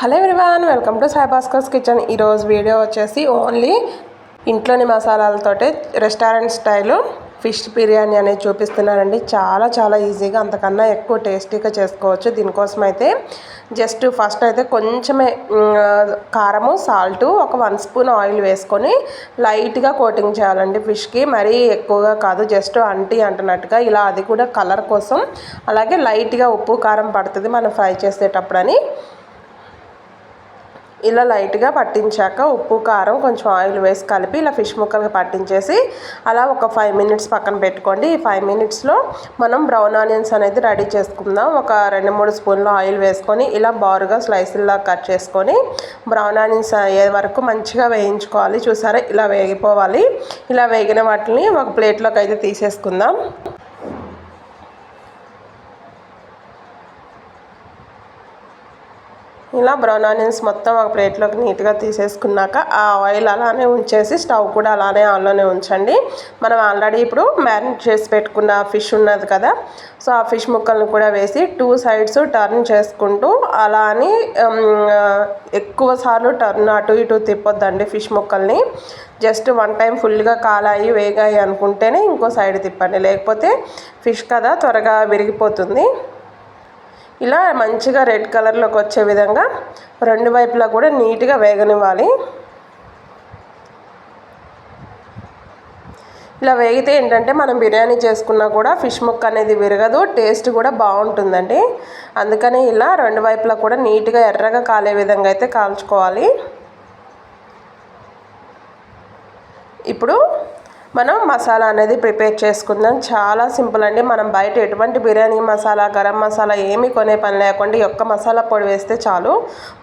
Hello everyone welcome to సాయిభాస్కర్స్ kitchen. ఈరోజు video వచ్చేసి only ఇంట్లోని మసాలాలతోటే రెస్టారెంట్ స్టైలు. ఫిష్ బిర్యానీ అనేది చూపిస్తున్నారండి. చాలా చాలా ఈజీగా అంతకన్నా ఎక్కువ టేస్టీగా చేసుకోవచ్చు. దీనికోసం అయితే జస్ట్ ఫస్ట్ అయితే కొంచెమే కారము సాల్ట్ ఒక వన్ స్పూన్ ఆయిల్ వేసుకొని లైట్గా కోటింగ్ చేయాలండి ఫిష్కి. మరీ ఎక్కువగా కాదు జస్ట్ అంటి అంటున్నట్టుగా. ఇలా అది కూడా కలర్ కోసం. అలాగే లైట్గా ఉప్పు కారం పడుతుంది మనం ఫ్రై చేసేటప్పుడని. ఇలా లైట్గా పట్టించాక ఉప్పు కారం కొంచెం ఆయిల్ వేసి కలిపి ఇలా ఫిష్ ముక్కలుగా పట్టించేసి అలా ఒక ఫైవ్ మినిట్స్ పక్కన పెట్టుకోండి. ఈ ఫైవ్ మినిట్స్లో మనం బ్రౌన్ ఆనియన్స్ అనేది రెడీ చేసుకుందాం. ఒక రెండు మూడు స్పూన్లు ఆయిల్ వేసుకొని ఇలా బారుగా స్లైసుల్లా కట్ చేసుకొని బ్రౌన్ ఆనియన్స్ అయ్యే వరకు మంచిగా వేయించుకోవాలి. చూసారా? ఇలా వేగిపోవాలి. ఇలా వేగిన వాటిని ఒక ప్లేట్లోకి అయితే తీసేసుకుందాం. ఇలా బ్రౌన్ ఆనియన్స్ మొత్తం ఒక ప్లేట్లోకి నీట్గా తీసేసుకున్నాక ఆ ఆయిల్ అలానే ఉంచేసి స్టవ్ కూడా అలానే ఆన్లోనే ఉంచండి. మనం ఆల్రెడీ ఇప్పుడు మ్యారినేట్ చేసి పెట్టుకున్న ఫిష్ ఉన్నది కదా సో ఆ ఫిష్ ముక్కలను కూడా వేసి టూ సైడ్స్ టర్న్ చేసుకుంటూ అలా అని ఎక్కువ సార్లు టర్న్ అటు ఇటు తిప్పొద్దండి ఫిష్ ముక్కల్ని. జస్ట్ వన్ టైం ఫుల్గా కాలాయి వేగాయి అనుకుంటేనే ఇంకో సైడ్ తిప్పండి. లేకపోతే ఫిష్ కదా త్వరగా విరిగిపోతుంది. ఇలా మంచిగా రెడ్ కలర్లోకి వచ్చే విధంగా రెండు వైపులా కూడా నీట్గా వేగనివ్వాలి. ఇలా వేగితే ఏంటంటే మనం బిర్యానీ చేసుకున్నా కూడా ఫిష్ ముక్క అనేది విరగదు టేస్ట్ కూడా బాగుంటుందండి. అందుకని ఇలా రెండు వైపులా కూడా నీట్గా ఎర్రగా కాలే విధంగా అయితే కాల్చుకోవాలి. ఇప్పుడు మనం మసాలా అనేది ప్రిపేర్ చేసుకుందాం. చాలా సింపుల్ అండి. మనం బయట ఎటువంటి బిర్యానీ మసాలా గరం మసాలా ఏమీ కొనే పని లేకుండా ఒక్క మసాలా పొడి వేస్తే చాలు.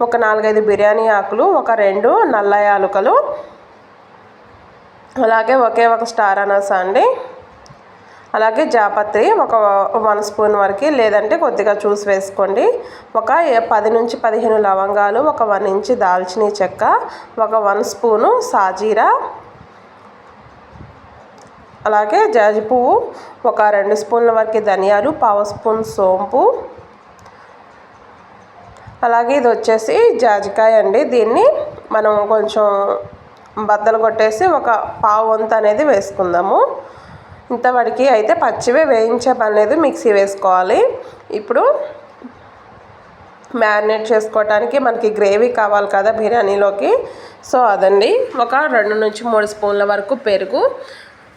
ఒక నాలుగైదు బిర్యానీ ఆకులు ఒక రెండు నల్ల యాలుకలు అలాగే ఒకే ఒక స్టార్ అనస అండి. అలాగే జాపత్రి ఒక వన్ స్పూన్ వరకు లేదంటే కొద్దిగా చూసి వేసుకోండి. ఒక పది నుంచి పదిహేను లవంగాలు ఒక వన్ ఇంచ్ దాల్చిన చెక్క ఒక వన్ స్పూను సాజీరా అలాగే జాజి పువ్వు ఒక రెండు స్పూన్ల వరకు ధనియాలు పావు స్పూన్ సోంపు. అలాగే ఇది వచ్చేసి జాజికాయ అండి. దీన్ని మనం కొంచెం బద్దలు కొట్టేసి ఒక పావు వంత అనేది వేసుకుందాము. ఇంతవరకు అయితే పచ్చివే వేయించే పని లేదు మిక్సీ వేసుకోవాలి. ఇప్పుడు మ్యారినేట్ చేసుకోవటానికి మనకి గ్రేవీ కావాలి కదా బిర్యానీలోకి. సో అదండి. ఒక రెండు నుంచి మూడు స్పూన్ల వరకు పెరుగు.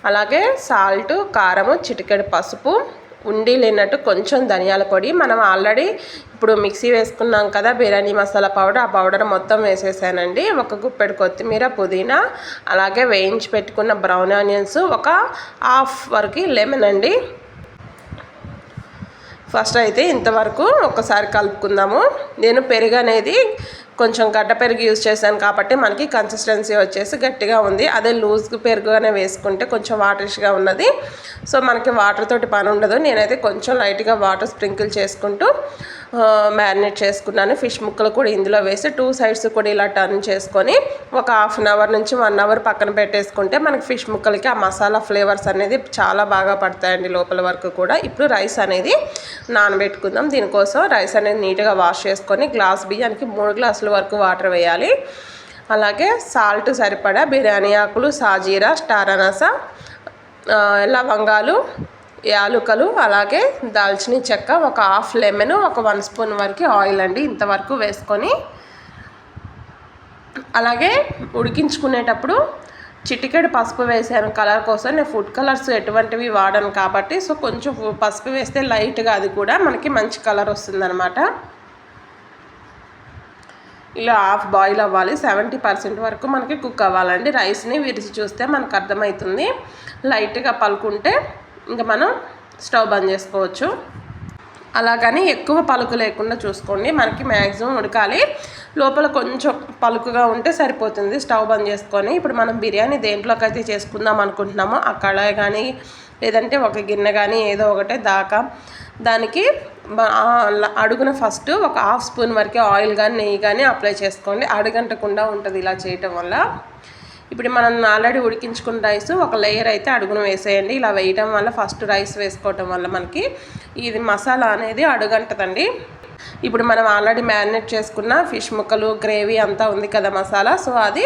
అలాగే సాల్ట్ కారము చిటికెడు పసుపు ఉండి లేనట్టు కొంచెం ధనియాల పొడి. మనం ఆల్రెడీ ఇప్పుడు మిక్సీ వేసుకున్నాం కదా బిర్యానీ మసాలా పౌడర్. ఆ పౌడర్ మొత్తం వేసేసానండి. ఒక గుప్పెడు కొత్తిమీర పుదీనా అలాగే వేయించి పెట్టుకున్న బ్రౌన్ ఆనియన్స్ ఒక హాఫ్ వరకు లెమన్ అండి. ఫస్ట్ అయితే ఇంతవరకు ఒకసారి కలుపుకుందాము. నేను పెరుగు అనేది కొంచెం గడ్డ పెరుగు యూజ్ చేశాను కాబట్టి మనకి కన్సిస్టెన్సీ వచ్చేసి గట్టిగా ఉంది. అదే లూజ్ పెరుగుగానే వేసుకుంటే కొంచెం వాటరిష్గా ఉన్నది. సో మనకి వాటర్ తోటి పని ఉండదు. నేనైతే కొంచెం లైట్గా వాటర్ స్ప్రింకిల్ చేసుకుంటూ మ్యారినేట్ చేసుకున్నాను. ఫిష్ ముక్కలు కూడా ఇందులో వేసి టూ సైడ్స్ కూడా ఇలా టర్న్ చేసుకొని ఒక హాఫ్ అన్ అవర్ నుంచి వన్ అవర్ పక్కన పెట్టేసుకుంటే మనకి ఫిష్ ముక్కలకి ఆ మసాలా ఫ్లేవర్స్ అనేది చాలా బాగా పడతాయండి లోపల వరకు కూడా. ఇప్పుడు రైస్ అనేది నానబెట్టుకుందాం. దీనికోసం రైస్ అనేది నీట్గా వాష్ చేసుకొని గ్లాస్ బియ్యానికి మూడు గ్లాసులు వరకు వాటర్ వేయాలి. అలాగే సాల్ట్ సరిపడా బిర్యానీ ఆకులు సాజీరా స్టార్ అనాస లవంగాలు యాలుకలు అలాగే దాల్చిన చెక్క ఒక హాఫ్ లెమన్ ఒక వన్ స్పూన్ వరకు ఆయిల్ అండి ఇంతవరకు వేసుకొని. అలాగే ఉడికించుకునేటప్పుడు చిటికెడు పసుపు వేసాను కలర్ కోసం. నేను ఫుడ్ కలర్స్ ఎటువంటివి వాడను కాబట్టి సో కొంచెం పసుపు వేస్తే లైట్గా అది కూడా మనకి మంచి కలర్ వస్తుందన్నమాట. ఇలా హాఫ్ బాయిల్ అవ్వాలి. సెవెంటీ పర్సెంట్ వరకు మనకి కుక్ అవ్వాలండి. రైస్ని విరిచి చూస్తే మనకు అర్థమవుతుంది. లైట్గా పలుకుంటే ఇంకా మనం స్టవ్ బంద్ చేసుకోవచ్చు. అలాగని ఎక్కువ పలుకు లేకుండా చూసుకోండి. మనకి మ్యాక్సిమం ఉడకాలి. లోపల కొంచెం పలుకుగా ఉంటే సరిపోతుంది స్టవ్ బంద్ చేసుకొని. ఇప్పుడు మనం బిర్యానీ దేంట్లోకి అయితే చేసుకుందాం అనుకుంటున్నామో ఆ కళాయి కానీ లేదంటే ఒక గిన్నె కానీ ఏదో ఒకటే దాకా. దానికి అడుగున ఫస్ట్ ఒక హాఫ్ స్పూన్ వరకే ఆయిల్ కానీ నెయ్యి కానీ అప్లై చేసుకోండి. అడుగంటకుండా ఉంటుంది ఇలా చేయటం వల్ల. ఇప్పుడు మనం ఆల్రెడీ ఉడికించుకున్న రైస్ ఒక లేయర్ అయితే అడుగున వేసేయండి. ఇలా వేయటం వల్ల ఫస్ట్ రైస్ వేసుకోవటం వల్ల మనకి ఇది మసాలా అనేది అడుగంటదండి. ఇప్పుడు మనం ఆల్రెడీ మ్యారినేట్ చేసుకున్న ఫిష్ ముక్కలు గ్రేవీ అంతా ఉంది కదా మసాలా. సో అది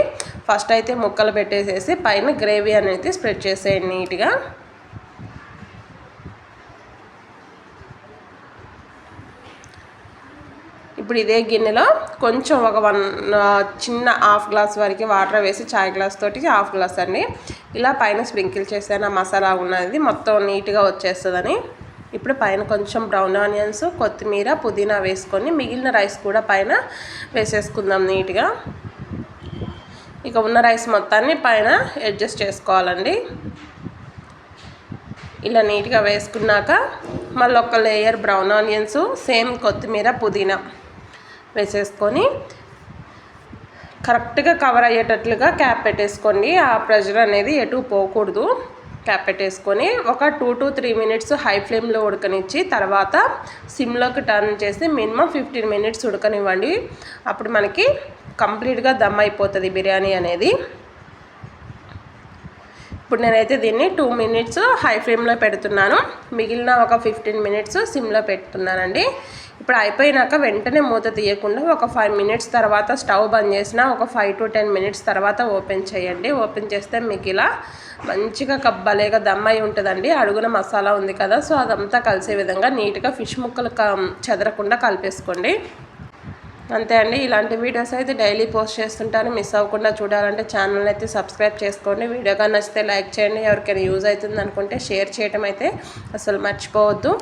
ఫస్ట్ అయితే ముక్కలు పెట్టేసేసి పైన గ్రేవీ అనేది స్ప్రెడ్ చేసేయండి నీట్గా. ఇప్పుడు ఇదే గిన్నెలో కొంచెం ఒక వన్ చిన్న హాఫ్ గ్లాస్ వరకు వాటర్ వేసి చాయ్ గ్లాస్ తోటి హాఫ్ గ్లాస్ అండి. ఇలా పైన స్ప్రింకిల్ చేసాను ఆ మసాలా ఉన్నది మొత్తం నీట్గా వచ్చేస్తుందని. ఇప్పుడు పైన కొంచెం బ్రౌన్ ఆనియన్స్ కొత్తిమీర పుదీనా వేసుకొని మిగిలిన రైస్ కూడా పైన వేసేసుకుందాం నీట్గా. ఇక ఉన్న రైస్ మొత్తాన్ని పైన అడ్జస్ట్ చేసుకోవాలండి. ఇలా నీట్గా వేసుకున్నాక మళ్ళీ ఒక లేయర్ బ్రౌన్ ఆనియన్స్ సేమ్ కొత్తిమీర పుదీనా. వేసేసుకొని కరెక్ట్గా కవర్ అయ్యేటట్లుగా క్యాప్ పెట్టేసుకోండి. ఆ ప్రెషర్ అనేది ఎటు పోకూడదు. క్యాప్ పెట్టేసుకొని ఒక two to three minutes high ఫ్లేమ్లో ఉడకనిచ్చి తర్వాత సిమ్లోకి టర్న్ చేసి మినిమం ఫిఫ్టీన్ మినిట్స్ ఉడకనివ్వండి. అప్పుడు మనకి కంప్లీట్గా దమ్ అయిపోతుంది బిర్యానీ అనేది. ఇప్పుడు నేనైతే దీన్ని టూ మినిట్స్ హై ఫ్లేమ్లో పెడుతున్నాను. మిగిలిన ఒక ఫిఫ్టీన్ మినిట్స్ సిమ్లో పెడుతున్నానండి. ఇప్పుడు అయిపోయినాక వెంటనే మూత తీయకుండా ఒక ఫైవ్ మినిట్స్ తర్వాత స్టవ్ బంద్ చేసిన ఒక ఫైవ్ టు టెన్ మినిట్స్ తర్వాత ఓపెన్ చేయండి. ఓపెన్ చేస్తే మీకు ఇలా మంచిగా కబ్బలేగా దమ్ అయి ఉంటుందండి. అడుగున మసాలా ఉంది కదా సో అదంతా కలిసే విధంగా నీట్గా ఫిష్ ముక్కలు చెదరకుండా కలిపేసుకోండి. అంతే అండి. ఇలాంటి వీడియోస్ అయితే డైలీ పోస్ట్ చేస్తుంటాను. మిస్ అవ్వకుండా చూడాలంటే ఛానల్ అయితే సబ్స్క్రైబ్ చేసుకోండి. వీడియోగా నచ్చితే లైక్ చేయండి. ఎవరికైనా యూజ్ అవుతుంది అనుకుంటే షేర్ చేయడం అయితే అసలు మర్చిపోవద్దు.